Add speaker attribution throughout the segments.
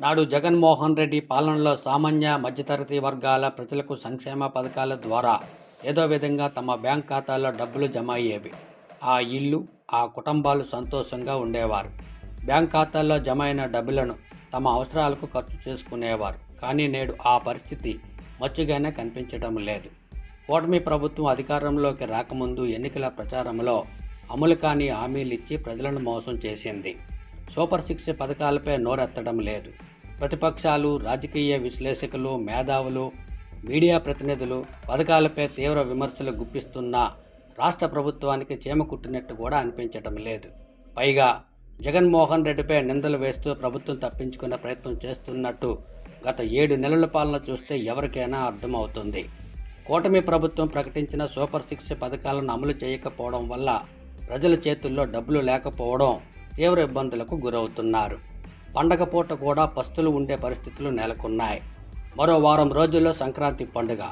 Speaker 1: నాడు జగన్మోహన్ రెడ్డి పాలనలో సామాన్య మధ్యతరగతి వర్గాల ప్రజలకు సంక్షేమ పథకాల ద్వారా ఏదో విధంగా తమ బ్యాంక్ ఖాతాల్లో డబ్బులు జమ అయ్యేవి. ఆ ఇల్లు ఆ కుటుంబాలు సంతోషంగా ఉండేవారు. బ్యాంక్ ఖాతాల్లో జమ అయిన డబ్బులను తమ అవసరాలకు ఖర్చు చేసుకునేవారు. కానీ నేడు ఆ పరిస్థితి మచ్చుగానే కనిపించడం లేదు. కూటమి ప్రభుత్వం అధికారంలోకి రాకముందు ఎన్నికల ప్రచారంలో అమలు కాని హామీలు ఇచ్చి ప్రజలను మోసం చేసింది. సూపర్ సిక్స్ పథకాలపై నోరెత్తడం లేదు. ప్రతిపక్షాలు రాజకీయ విశ్లేషకులు మేధావులు మీడియా ప్రతినిధులు పథకాలపై తీవ్ర విమర్శలు గుప్పిస్తున్నా రాష్ట్ర ప్రభుత్వానికి చీమ కుట్టినట్టు కూడా అనిపించడం లేదు. పైగా జగన్మోహన్ రెడ్డిపై నిందలు వేస్తూ ప్రభుత్వం తప్పించుకునే ప్రయత్నం చేస్తున్నట్టు గత ఏడు నెలల పాలన చూస్తే ఎవరికైనా అర్థమవుతుంది. కూటమి ప్రభుత్వం ప్రకటించిన సూపర్ సిక్స్ పథకాలను అమలు చేయకపోవడం వల్ల ప్రజల చేతుల్లో డబ్బులు లేకపోవడం తీవ్ర ఇబ్బందులకు గురవుతున్నారు. పండగ పూట కూడా పస్తులు ఉండే పరిస్థితులు నెలకొన్నాయి. మరో వారం రోజుల్లో సంక్రాంతి పండుగ.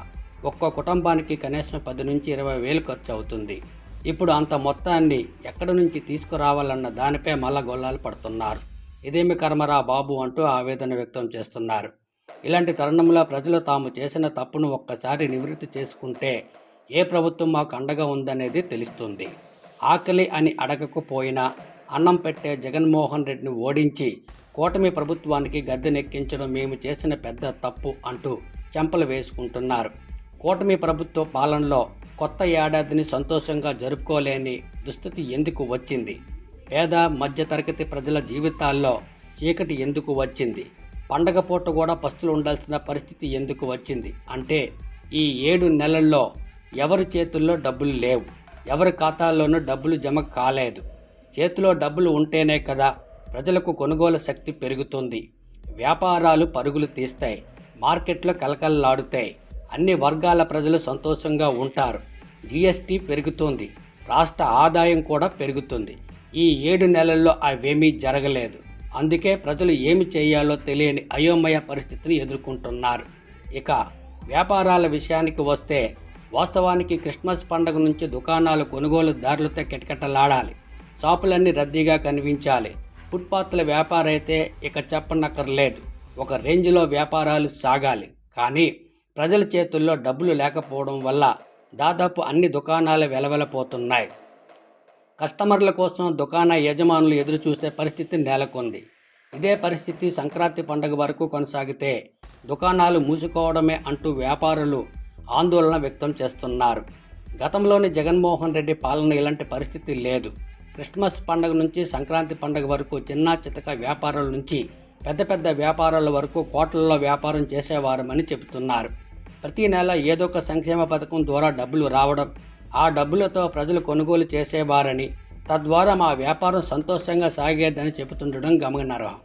Speaker 1: ఒక్కో కుటుంబానికి కనీసం పది నుంచి ఇరవై వేలు ఖర్చు అవుతుంది. ఇప్పుడు అంత మొత్తాన్ని ఎక్కడి నుంచి తీసుకురావాలన్న దానిపై మల్ల గొల్లాలు పడుతున్నారు. ఇదేమి కర్మరా బాబు అంటూ ఆవేదన వ్యక్తం చేస్తున్నారు. ఇలాంటి తరుణంలో ప్రజలు తాము చేసిన తప్పును ఒక్కసారి నివృత్తి చేసుకుంటే ఏ ప్రభుత్వం మాకు అండగా ఉందనేది తెలుస్తుంది. ఆకలి అని అడగకపోయినా అన్నం పెట్టే జగన్మోహన్ రెడ్డిని ఓడించి కూటమి ప్రభుత్వానికి గద్దెనెక్కించడం మేము చేసిన పెద్ద తప్పు అంటూ చెంపలు వేసుకుంటున్నారు. కూటమి ప్రభుత్వ పాలనలో కొత్త ఏడాదిని సంతోషంగా జరుపుకోలేని దుస్థితి ఎందుకు వచ్చింది? పేద మధ్యతరగతి ప్రజల జీవితాల్లో చీకటి ఎందుకు వచ్చింది? పండగ పూట కూడా పస్తులు ఉండాల్సిన పరిస్థితి ఎందుకు వచ్చింది? అంటే ఈ ఏడు నెలల్లో ఎవరి చేతుల్లో డబ్బులు లేవు? ఎవరి ఖాతాల్లోనూ డబ్బులు జమ కాలేదు? చేతిలో డబ్బులు ఉంటేనే కదా ప్రజలకు కొనుగోలు శక్తి పెరుగుతుంది. వ్యాపారాలు పరుగులు తీస్తాయి. మార్కెట్లో కలకలలాడుతాయి అన్ని వర్గాల ప్రజలు సంతోషంగా ఉంటారు. జీఎస్టీ పెరుగుతుంది. రాష్ట్ర ఆదాయం కూడా పెరుగుతుంది. ఈ ఏడు నెలల్లో అవేమీ జరగలేదు. అందుకే ప్రజలు ఏమి చేయాలో తెలియని అయోమయ పరిస్థితిని ఎదుర్కొంటున్నారు. ఇక వ్యాపారాల విషయానికి వస్తే వాస్తవానికి క్రిస్మస్ పండుగ నుంచి దుకాణాలు కొనుగోలుదారులతో కిటకిటలాడాలి. షాపులన్నీ రద్దీగా కనిపించాలి. ఫుట్పాత్ల వ్యాపారం అయితే ఇక చెప్పనక్కర్లేదు. ఒక రేంజ్లో వ్యాపారాలు సాగాలి. కానీ ప్రజల చేతుల్లో డబ్బులు లేకపోవడం వల్ల దాదాపు అన్ని దుకాణాలు వెలవెలపోతున్నాయి. కస్టమర్ల కోసం దుకాణ యజమానులు ఎదురు చూసే పరిస్థితి నెలకొంది. ఇదే పరిస్థితి సంక్రాంతి పండుగ వరకు కొనసాగితే దుకాణాలు మూసుకోవడమే అంటూ వ్యాపారులు ఆందోళన వ్యక్తం చేస్తున్నారు. గతంలోని జగన్మోహన్ రెడ్డి పాలన ఇలాంటి పరిస్థితి లేదు. క్రిస్మస్ పండుగ నుంచి సంక్రాంతి పండుగ వరకు చిన్న చితక వ్యాపారాల నుంచి పెద్ద పెద్ద వ్యాపారాల వరకు కోట్లలో వ్యాపారం చేసేవారమని చెబుతున్నారు. ప్రతి నెల ఏదో ఒక సంక్షేమ పథకం ద్వారా డబ్బులు రావడం ఆ డబ్బులతో ప్రజలు కొనుగోలు చేసేవారని తద్వారా మా వ్యాపారం సంతోషంగా సాగేదని చెబుతుండడం గమనార్హం.